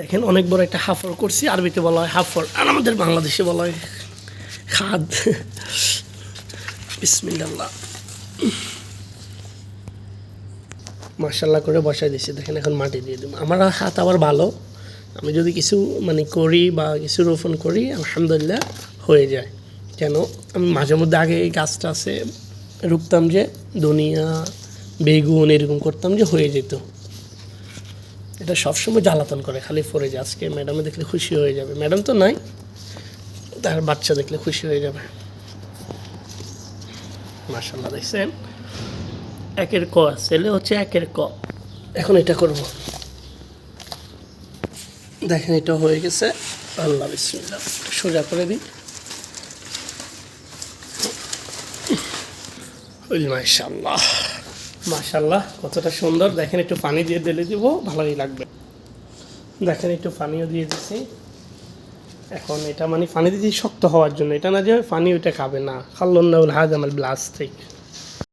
দেখেন, অনেক বড় একটা হাফর করছি, আরবিতে বলা হয় হাফর আর আমাদের বাংলাদেশে বলা হয় খাদ। বিসমিল্লাহ। মার্শাল্লাহ করে বসাই দিয়েছি দেখেন, এখন মাটি দিয়ে দিব। আমার হাত আবার ভালো। আমি যদি কিছু মানে করি বা কিছু রোপণ করি, আলহামদুলিল্লাহ হয়ে যায়। কেন? আমি মাঝে মধ্যে আগে এই গাছটা আছে রুখতাম যে দুনিয়া বেগুন, এরকম করতাম যে, হয়ে যেত। এটা সবসময় জ্বালাতন করে খালি পড়ে যায় আজকে ম্যাডামে দেখলে খুশি হয়ে যাবে ম্যাডাম তো নাই তার বাচ্চা দেখলে খুশি হয়ে যাবে মার্শাল্লাহ দেখছেন একের ক ছেলে হচ্ছে একের ক এখন এটা করব দেখেন এটা হয়ে গেছে আল্লাহ বিসমিল্লাহ সোজা করে দিই মাশাল্লাহ মাশাল্লাহ কতটা সুন্দর। দেখেন একটু পানি দিয়ে দিলে দিব, ভালোই লাগবে। দেখেন একটু পানিও দিয়ে দিছি। এখন এটা মানে পানি দিয়েছি শক্ত হওয়ার জন্য। এটা না যে পানি ওইটা খাবে না। খাল্লন না হাজ আমার ব্লাস্টিক।